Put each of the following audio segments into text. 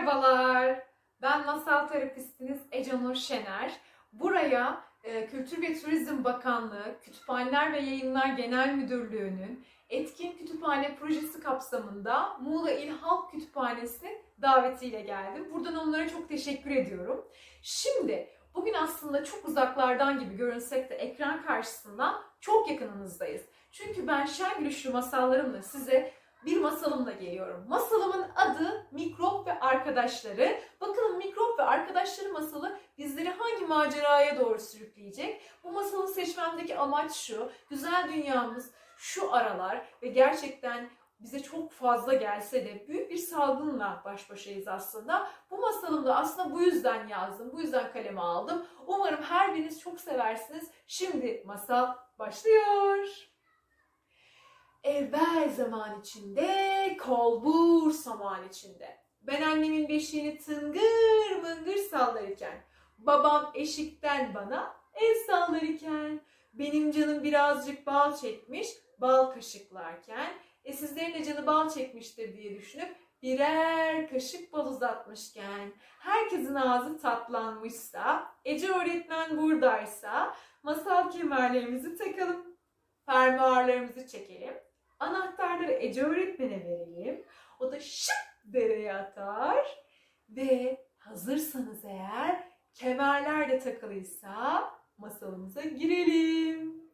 Merhabalar, ben masal terapistiniz Ece Nur Şener. Buraya e, Kültür ve Turizm Bakanlığı Kütüphaneler ve Yayınlar Genel Müdürlüğü'nün Etkin Kütüphane Projesi kapsamında Muğla İl Halk Kütüphanesi davetiyle geldim. Buradan onlara çok teşekkür ediyorum. Şimdi bugün aslında çok uzaklardan gibi görünsek de ekran karşısında çok yakınınızdayız. Çünkü ben şen gülüşlü masallarımla size bir masalımla geliyorum. Masalımın adı ve Arkadaşları. Bakalım Mikrop ve Arkadaşları masalı bizleri hangi maceraya doğru sürükleyecek? Bu masalı seçmemdeki amaç şu. Güzel dünyamız şu aralar ve gerçekten bize çok fazla gelse de büyük bir salgınla baş başayız aslında. Bu masalımı da aslında bu yüzden yazdım. Bu yüzden kaleme aldım. Umarım her biriniz çok seversiniz. Şimdi masal başlıyor. Evvel zaman içinde, kolbur saman içinde. Ben annemin beşiğini tıngır mıngır sallarken, babam eşikten bana el sallarken, benim canım birazcık bal çekmiş, bal kaşıklarken, e sizlerin de canı bal çekmiştir diye düşünüp birer kaşık bal uzatmışken, herkesin ağzı tatlanmışsa, Ece öğretmen buradaysa, masal kemerlerimizi takalım, fermuarlarımızı çekelim, anahtarları Ece öğretmene verelim. O da şıp dereye atar ve hazırsanız eğer kemerler de takılıysa masalımıza girelim.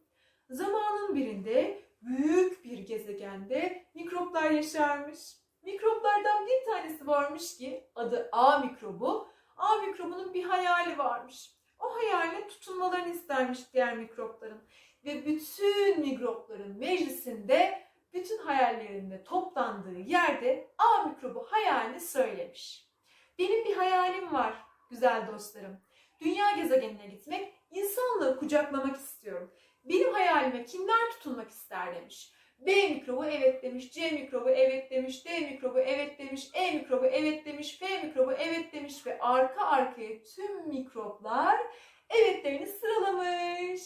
Zamanın birinde büyük bir gezegende mikroplar yaşarmış. Mikroplardan bir tanesi varmış ki adı A mikrobu. A mikrobunun bir hayali varmış. O hayaline tutunmalarını istermiş diğer mikropların. Ve bütün mikropların meclisinde bütün hayallerinde toplandığı yerde A mikrobu hayalini söylemiş. Benim bir hayalim var güzel dostlarım. Dünya gezegenine gitmek, insanlığı kucaklamak istiyorum. Benim hayalime kimler tutunmak ister demiş. B mikrobu evet demiş, C mikrobu evet demiş, D mikrobu evet demiş, E mikrobu evet demiş, F mikrobu evet demiş ve arka arkaya tüm mikroplar evetlerini sıralamış.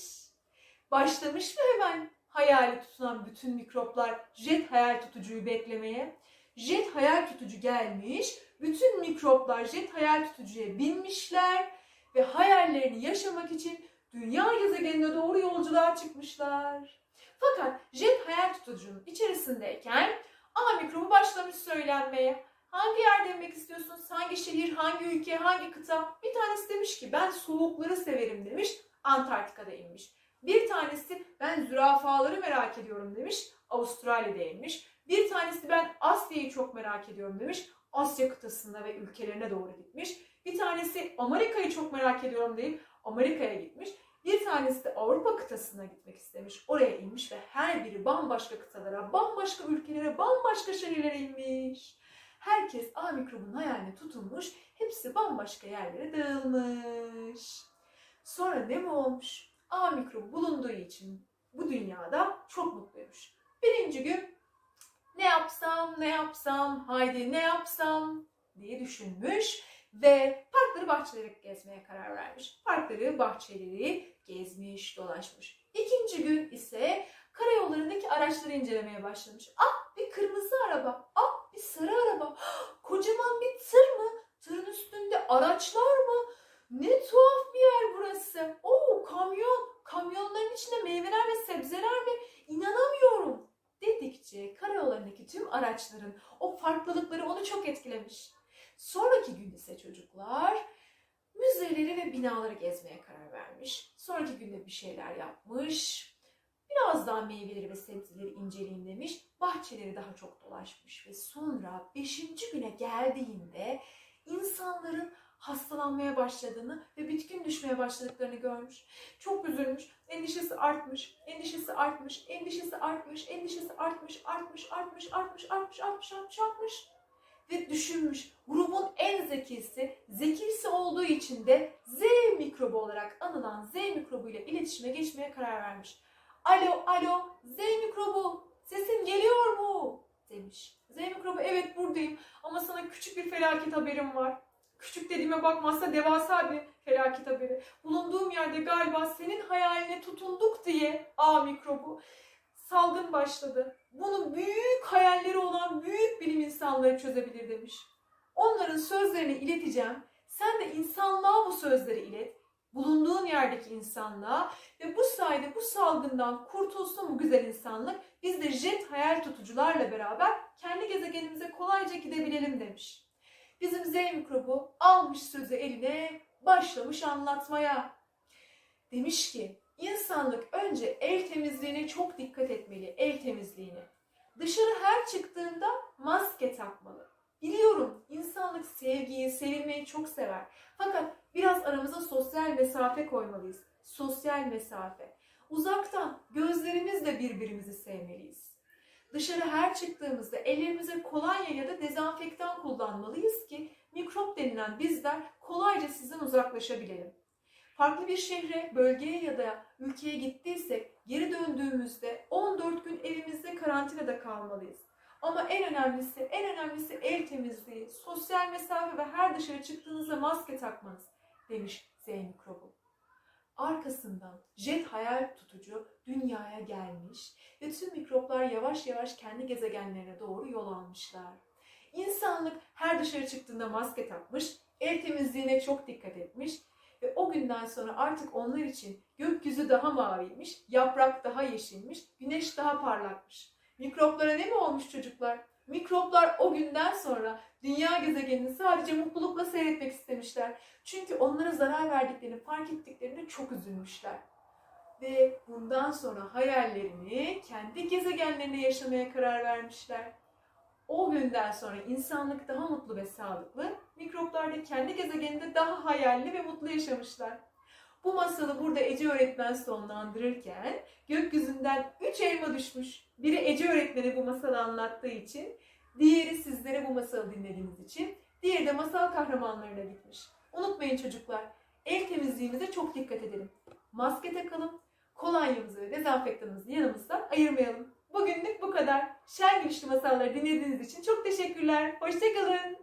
Başlamış mı hemen hayali tutunan bütün mikroplar jet hayal tutucuyu beklemeye? Jet hayal tutucu gelmiş, bütün mikroplar jet hayal tutucuya binmişler ve hayallerini yaşamak için dünya gezegenine doğru yolculuğa çıkmışlar. Fakat jet hayal tutucunun içerisindeyken A mikrobu başlamış söylenmeye. Hangi yerde inmek istiyorsunuz? Hangi şehir, hangi ülke, hangi kıta? Bir tanesi demiş ki ben soğukları severim demiş. Antarktika'da inmiş. Bir tanesi ben zürafaları merak ediyorum demiş. Avustralya'da inmiş. Bir tanesi ben Asya'yı çok merak ediyorum demiş. Asya kıtasında ve ülkelerine doğru gitmiş. Bir tanesi Amerika'yı çok merak ediyorum deyip Amerika'ya gitmiş. Bir tanesi de Avrupa kıtasına gitmek istemiş. Oraya inmiş ve her biri bambaşka kıtalara, bambaşka ülkelere, bambaşka şehirlere inmiş. Herkes A mikrobun hayaline tutunmuş. Hepsi bambaşka yerlere dağılmış. Sonra ne mi olmuş? A mikrobu bulunduğu için bu dünyada çok mutluymuş. Birinci gün ne yapsam, ne yapsam, haydi ne yapsam diye düşünmüş ve parkları bahçeleri gezmeye karar vermiş. Parkları, bahçeleri gezmiş, dolaşmış. İkinci gün ise karayollarındaki araçları incelemeye başlamış. Ah bir kırmızı araba, ah bir sarı araba, kocaman bir tır mı? Tırın üstünde araçlar mı? Ne tuhaf bir yer burası. Oo kamyon, kamyonların içinde meyveler ve sebzeler mi? İnanamıyorum dedikçe karayollarındaki tüm araçların o farklılıkları onu çok etkilemiş. Sonraki gün ise çocuklar müzeleri ve binaları gezmeye karar vermiş. Sonraki günde bir şeyler yapmış. Biraz daha meyveleri ve sebzeleri inceleyeyim demiş. Bahçeleri daha çok dolaşmış ve sonra beşinci güne geldiğinde insanların hastalanmaya başladığını ve bitkin düşmeye başladıklarını görmüş. Çok üzülmüş. Endişesi artmış, endişesi artmış, endişesi artmış, endişesi artmış, artmış, artmış, artmış, artmış, artmış, artmış, artmış. Ve düşünmüş. Grubun en zekisi, zekisi olduğu için de Z mikrobu olarak anılan Z mikrobu ile iletişime geçmeye karar vermiş. Alo, alo, Z mikrobu, sesin geliyor mu? demiş. Z mikrobu evet buradayım ama sana küçük bir felaket haberim var. Küçük dediğime bakmazsa devasa bir felaket haberi. Bulunduğum yerde galiba senin hayaline tutunduk diye A mikrobu salgın başladı. Bunu büyük hayalleri olan büyük bilim insanları çözebilir demiş. Onların sözlerini ileteceğim. Sen de insanlığa bu sözleri ilet. Bulunduğun yerdeki insanlığa ve bu sayede bu salgından kurtulsun bu güzel insanlık. Biz de jet hayal tutucularla beraber kendi gezegenimize kolayca gidebilelim demiş. Bizim Z mikrobu almış sözü eline başlamış anlatmaya. Demiş ki insanlık önce el temizliğine çok dikkat etmeli, el temizliğine. Dışarı her çıktığında maske takmalı. Biliyorum insanlık sevgiyi, sevilmeyi çok sever. Fakat biraz aramıza sosyal mesafe koymalıyız. Sosyal mesafe. Uzaktan gözlerimizle birbirimizi sevmeliyiz. Dışarı her çıktığımızda ellerimize kolonya ya da dezenfektan kullanmalıyız ki mikrop denilen bizler kolayca sizden uzaklaşabilelim. Farklı bir şehre, bölgeye ya da ülkeye gittiysek geri döndüğümüzde 14 gün evimizde karantinada kalmalıyız. Ama en önemlisi, en önemlisi el temizliği, sosyal mesafe ve her dışarı çıktığınızda maske takmanız demiş Z mikrobu. Arkasından jet hayal tutucu dünyaya gelmiş ve tüm mikroplar yavaş yavaş kendi gezegenlerine doğru yol almışlar. İnsanlık her dışarı çıktığında maske takmış, el temizliğine çok dikkat etmiş ve o günden sonra artık onlar için gökyüzü daha maviymiş, yaprak daha yeşilmiş, güneş daha parlakmış. Mikroplara ne mi olmuş çocuklar? Mikroplar o günden sonra dünya gezegenini sadece mutlulukla seyretmek istemişler. Çünkü onlara zarar verdiklerini fark ettiklerinde çok üzülmüşler. Ve bundan sonra hayallerini kendi gezegenlerinde yaşamaya karar vermişler. O günden sonra insanlık daha mutlu ve sağlıklı, mikroplar da kendi gezegeninde daha hayalli ve mutlu yaşamışlar. Bu masalı burada Ece öğretmen sonlandırırken gökyüzünden üç elma düşmüş. Biri Ece öğretmeni bu masalı anlattığı için, diğeri sizlere bu masalı dinlediğiniz için, diğeri de masal kahramanlarına gitmiş. Unutmayın çocuklar, el temizliğimize çok dikkat edelim. Maske takalım, kolonyamızı ve dezenfektanımızı yanımızdan ayırmayalım. Bugünlük bu kadar. Şen Gülüşlü masalları dinlediğiniz için çok teşekkürler. Hoşçakalın.